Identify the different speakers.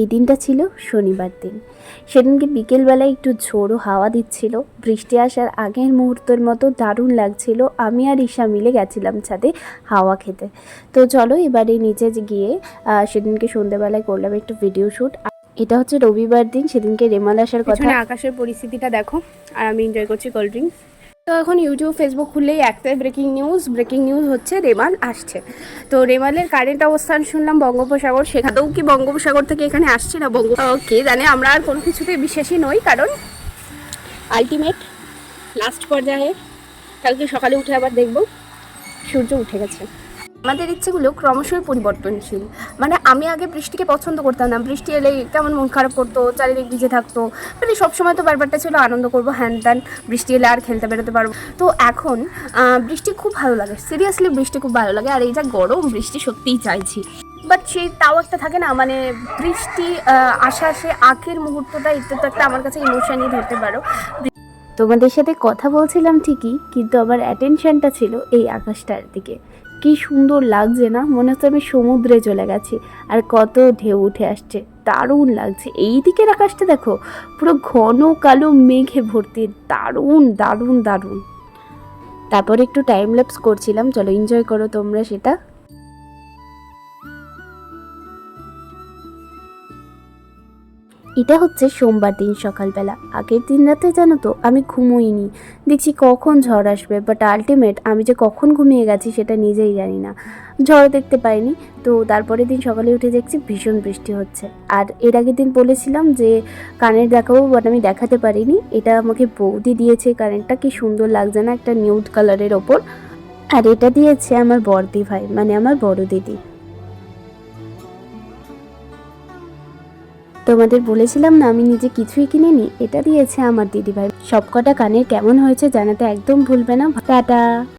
Speaker 1: এই দিনটা ছিল শনিবার দিন। সেদিনকে বিকেলবেলায় একটু ঝোড়ো হাওয়া দিচ্ছিল। বৃষ্টি আসার আগের মুহূর্তের মতো দারুণ লাগছিল। আমি আর ঈশা মিলে গেছিলাম ছাদে হাওয়া খেতে। তো চলো এবারে নিচে গিয়ে সেদিনকে সন্ধ্যেবেলায় করলাম একটু ভিডিও শ্যুট এটা হচ্ছে রবিবার দিন, সেদিনকে রেমাল আসার কথা।
Speaker 2: আকাশের পরিস্থিতিটা দেখো, আর আমি এনজয় করছি কোল্ড ড্রিঙ্কস তো এখন ইউটিউব ফেসবুক খুললেই একটাই ব্রেকিং নিউজ ব্রেকিং নিউজ হচ্ছে রেমাল আসছে। তো রেমালের কারেন্ট অবস্থান শুনলাম বঙ্গোপসাগর, সেখানেও কি বঙ্গোপসাগর থেকে এখানে আসছে না বঙ্গ কে জানে, আমরা আর কোনো কিছুতে বিশ্বাসী নই, কারণ আলটিমেট লাস্ট পর্যায়ে, কালকে সকালে উঠে আবার দেখব, সূর্য উঠে গেছে। আমাদের ইচ্ছেগুলো ক্রমশই পরিবর্তনশীল। মানে আমি আগে বৃষ্টিকে পছন্দ করতাম না। বৃষ্টি এলে কেমন মন খারাপ করতো, চারিদিক ভিজে থাকতো। মানে সবসময় তো ব্যাপারটা ছিল আনন্দ করব, হ্যান ত্যান, বৃষ্টি এলে আর খেলতে বেরোতে পারব। তো এখন বৃষ্টি খুব ভালো লাগে। সিরিয়াসলি বৃষ্টি খুব ভালো লাগে। আর এই যা গরম, বৃষ্টি সত্যিই চাইছি। বাট সেই তাও একটা থাকে না মানে বৃষ্টি আসার সে আখের মুহূর্তটা তো একটা আমার কাছে ইমোশনই ধরতে পারো।
Speaker 1: তোমাদের সাথে কথা বলছিলাম ঠিকই, কিন্তু আমার অ্যাটেনশনটা ছিল এই আকাশটার দিকে। কি সুন্দর লাগছে না? মনে হচ্ছে আমি সমুদ্রে চলে গেছি। আর কত ঢেউ উঠে আসছে। দারুণ লাগছে। এই দিকের আকাশটা দেখো, পুরো ঘন কালো মেঘে ভর্তি। দারুণ দারুণ দারুণ। তারপর একটু টাইম ল্যাপস করছিলাম। চলো এনজয় করো তোমরা সেটা। এটা হচ্ছে সোমবার দিন সকালবেলা। আগের দিন রাতে জানো তো, আমি ঘুমোইনি। দেখছি কখন ঝড় আসবে বাট আলটিমেট আমি যে কখন ঘুমিয়ে গেছি সেটা নিজেই জানি না। ঝড় দেখতে পাইনি, তো তারপরের দিন সকালে উঠে দেখছি ভীষণ বৃষ্টি হচ্ছে। আর এর আগের দিন বলেছিলাম যে কানের দেখাবো বাট আমি দেখাতে পারিনি। এটা আমাকে বৌদি দিয়েছে কানেরটা, কি সুন্দর লাগছে না একটা নিউড কালারের ওপর। আর এটা দিয়েছে আমার বড়দি ভাই মানে আমার বড় দিদি তোমাদের বলেছিলাম না, আমি নিজে কিছুই কিনিনি। এটা দিয়েছে আমার দিদিভাই। সবকটা কানের কেমন হয়েছে জানাতে একদম ভুলবে না। টাটা।